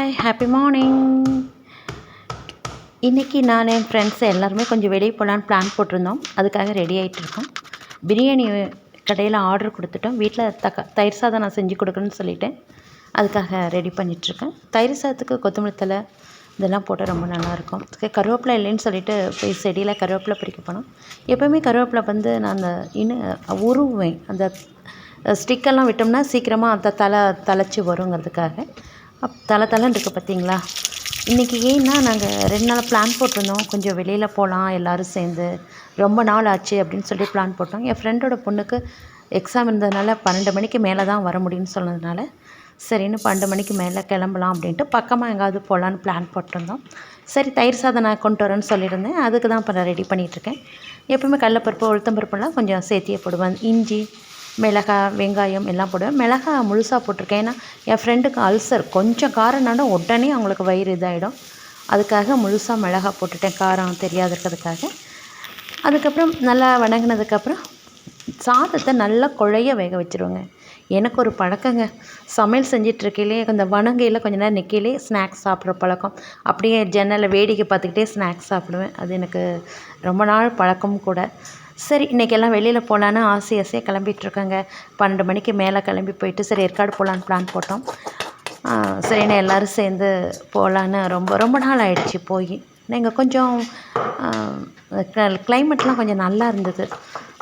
Hi happy morning இன்றைக்கி நான் என் friends எல்லாருமே கொஞ்சம் வெளியே போகலான்னு பிளான் போட்டிருந்தோம். அதுக்காக ரெடி ஆகிட்டு இருக்கோம். பிரியாணி கடையில் ஆர்டர் கொடுத்துட்டோம். வீட்டில் தக்க தயிர் சாதம் நான் செஞ்சு கொடுக்குறேன்னு சொல்லிட்டேன். அதுக்காக ரெடி பண்ணிகிட்ருக்கேன் தயிர் சாதத்துக்கு கொத்தமல்லி தழை இதெல்லாம் போட்டால் ரொம்ப நல்லாயிருக்கும் கருவேப்பிலை இல்லைன்னு சொல்லிட்டு போய் செடியில் கருவேப்பிலை பிரிக்க போனோம். எப்போவுமே கருவேப்பிலை வந்து நான் அந்த இன்னும் உருவேன் அந்த ஸ்டிக்கெல்லாம் விட்டோம்னா சீக்கிரமாக அந்த தலை தலைச்சி வருங்கிறதுக்காக. அப் தலை தலைன்னு இருக்குது பார்த்தீங்களா இன்றைக்கி ஏன்னா நாங்கள் ரெண்டு நாள் பிளான் போட்டிருந்தோம். கொஞ்சம் வெளியில் போகலாம் எல்லோரும் சேர்ந்து. ரொம்ப நாள் ஆச்சு அப்படின்னு சொல்லி பிளான் போட்டோம். என் ஃப்ரெண்டோட பொண்ணுக்கு எக்ஸாம் இருந்ததுனால பன்னெண்டு மணிக்கு மேலே தான் வர முடியும்னு சொன்னதுனால சரின்னு பன்னெண்டு மணிக்கு மேலே கிளம்பலாம் அப்படின்ட்டு பக்கமாக எங்காவது போகலான்னு பிளான் போட்டிருந்தோம். சரி தயிர் சாதம் நான் கொண்டு வரேன்னு சொல்லியிருந்தேன். அதுக்கு தான் இப்போ நான் ரெடி பண்ணிகிட்ருக்கேன் எப்பவுமே கடலப்பருப்பு உளுத்தம்பருப்புலாம் கொஞ்சம் சேர்த்தியே போடுவேன். இஞ்சி மிளகாய் வெங்காயம் எல்லாம் போடுவேன் மிளகாய் முழுசாக போட்டிருக்கேன். ஏன்னா என் ஃப்ரெண்டுக்கு அல்சர் கொஞ்சம் காரம்னால உடனே அவங்களுக்கு வயிறு இதாகிடும் அதுக்காக முழுசாக மிளகாய் போட்டுட்டேன். காரம் தெரியாது இருக்கிறதுக்காக அதுக்கப்புறம் நல்லா வணங்கினதுக்கப்புறம் சாதத்தை நல்லா குழைய வேக வச்சுருவேங்க. எனக்கு ஒரு பழக்கங்க. சமையல் செஞ்சிட்ருக்கையிலே அந்த வணங்கையில் கொஞ்ச நேரம் நிற்கையிலே ஸ்நாக்ஸ் சாப்பிட்ற பழக்கம். அப்படியே ஜன்னலில் வேடிக்கை பார்த்துக்கிட்டே ஸ்நாக்ஸ் சாப்பிடுவேன். அது எனக்கு ரொம்ப நாள் பழக்கமும் கூட. சரி இன்றைக்கி எல்லாம் வெளியில் போகலான்னு ஆசை ஆசையாக கிளம்பிகிட்ருக்கேங்க பன்னெண்டு மணிக்கு மேலே கிளம்பி போயிட்டு சரி ஏற்காடு போகலான்னு பிளான் போட்டோம். சரின்னு எல்லோரும் சேர்ந்து போகலான்னு ரொம்ப ரொம்ப நாள் ஆயிடுச்சு போய். இங்கே கொஞ்சம் கிளைமேட்லாம் கொஞ்சம் நல்லா இருந்தது.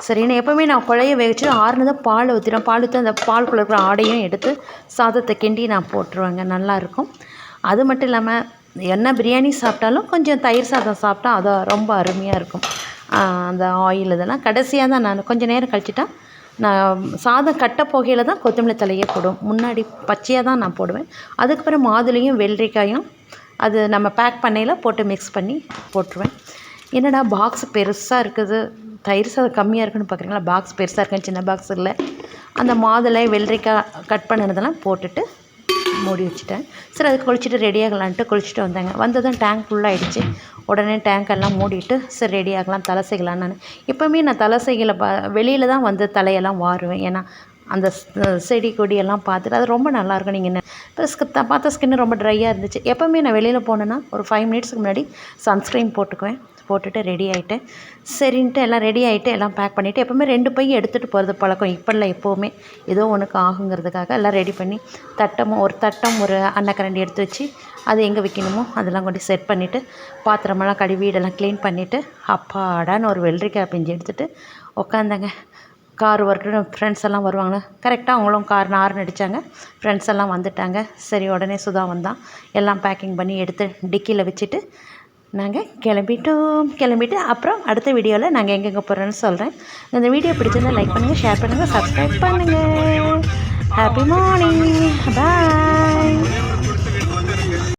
சரின்னு எப்போவுமே நான் குழைய வேவிச்சு தான் பால் ஊற்றிடுவேன் பால் ஊற்றி அந்த பால் இருக்கிற ஆடையும் எடுத்து சாதத்தை கிண்டி நான் போட்டுருவேங்க. நல்லாயிருக்கும் அது மட்டும் இல்லாமல் என்ன பிரியாணி சாப்பிட்டாலும் கொஞ்சம் தயிர் சாதம் சாப்பிட்டா அது ரொம்ப அருமையாக இருக்கும். அந்த ஆயில் இதெல்லாம். கடைசியாக தான் நான் கொஞ்சம் நேரம் கழிச்சிட்டா நான் சாதம் கட்ட போகையில் தான் கொத்தமல்லி தலையே போடுவோம் முன்னாடி பச்சையாக தான் நான் போடுவேன். அதுக்கப்புறம் மாதுளையும் வெள்ளரிக்காயும் அது நம்ம பேக் பண்ணையில் போட்டு மிக்ஸ் பண்ணி போட்டுருவேன். என்னடா பாக்ஸ் பெருசாக இருக்குது. தயிர் சாதம் கம்மியாக இருக்குன்னு பார்க்குறீங்களா பாக்ஸ் பெருசாக இருக்குன்னு சின்ன பாக்ஸ் இல்லை. அந்த மாதுளை வெள்ளரிக்காய் கட் பண்ணினதெல்லாம் போட்டுட்டு மூடி வச்சுட்டேன். சரி அதுக்கு குளிச்சுட்டு ரெடி ஆகலான்ட்டு குளிச்சுட்டு வந்தாங்க. வந்ததும் டேங்க் ஃபுல்லாகிடுச்சு உடனே டேங்க் எல்லாம் மூடிட்டு சரி ரெடி ஆகலாம் தலை செய்யலாம் நான். எப்போவுமே நான் தலை செய்யலை ப வெளியில் தான் வந்து தலையெல்லாம் வாருவேன். ஏன்னா அந்த செடி கொடியெல்லாம் பார்த்துட்டு அது ரொம்ப நல்லாயிருக்கும் நீங்கள் அப்புறம் இப்போ பார்த்த ஸ்கின்னு ரொம்ப ட்ரையாக இருந்துச்சு. எப்போவுமே நான் வெளியில் போனேன்னா ஒரு ஃபைவ் மினிட்ஸ்க்கு முன்னாடி சன்ஸ்க்ரீன் போட்டுக்குவேன். போட்டுட்டு ரெடி ஆகிட்டேன் சரின்ட்டு எல்லாம் ரெடி ஆகிட்டு எல்லாம் பேக் பண்ணிவிட்டு எப்போவுமே ரெண்டு பை எடுத்துகிட்டு போகிறது பழக்கம். இப்போல்லாம் எப்போவுமே ஏதோ ஒன்றுக்கு ஆகுங்கிறதுக்காக எல்லாம் ரெடி பண்ணி தட்டமும் ஒரு தட்டம் ஒரு அன்னக்கரண்டி எடுத்து வச்சு அது எங்கே வைக்கணுமோ அதெல்லாம் கொண்டு செட் பண்ணிவிட்டு பாத்திரமெல்லாம் கழுவி வீடெல்லாம் க்ளீன் பண்ணிவிட்டு அப்பாடான்னு ஒரு வெள்ளரிக்காய் பிஞ்சு எடுத்துகிட்டு உட்காந்தேங்க கார் ஒர்க்கு ஃப்ரெண்ட்ஸ் எல்லாம் வருவாங்க கரெக்டாக அவங்களும் கார் நார்னு அடித்தாங்க ஃப்ரெண்ட்ஸ் எல்லாம் வந்துட்டாங்க. சரி உடனே சுதா வந்தான். எல்லாம் பேக்கிங் பண்ணி எடுத்து டிக்கியில் வச்சுட்டு நாங்கள் கிளம்பிட்டோம். கிளம்பிட்டு அப்புறம் அடுத்த வீடியோவில் நாங்கள் எங்கெங்கே போகிறோன்னு சொல்கிறேன் இந்த வீடியோ பிடிச்சிருந்தால் லைக் பண்ணுங்கள் ஷேர் பண்ணுங்கள் சப்ஸ்கிரைப் பண்ணுங்கள் ஹாப்பி மார்னிங் பாய்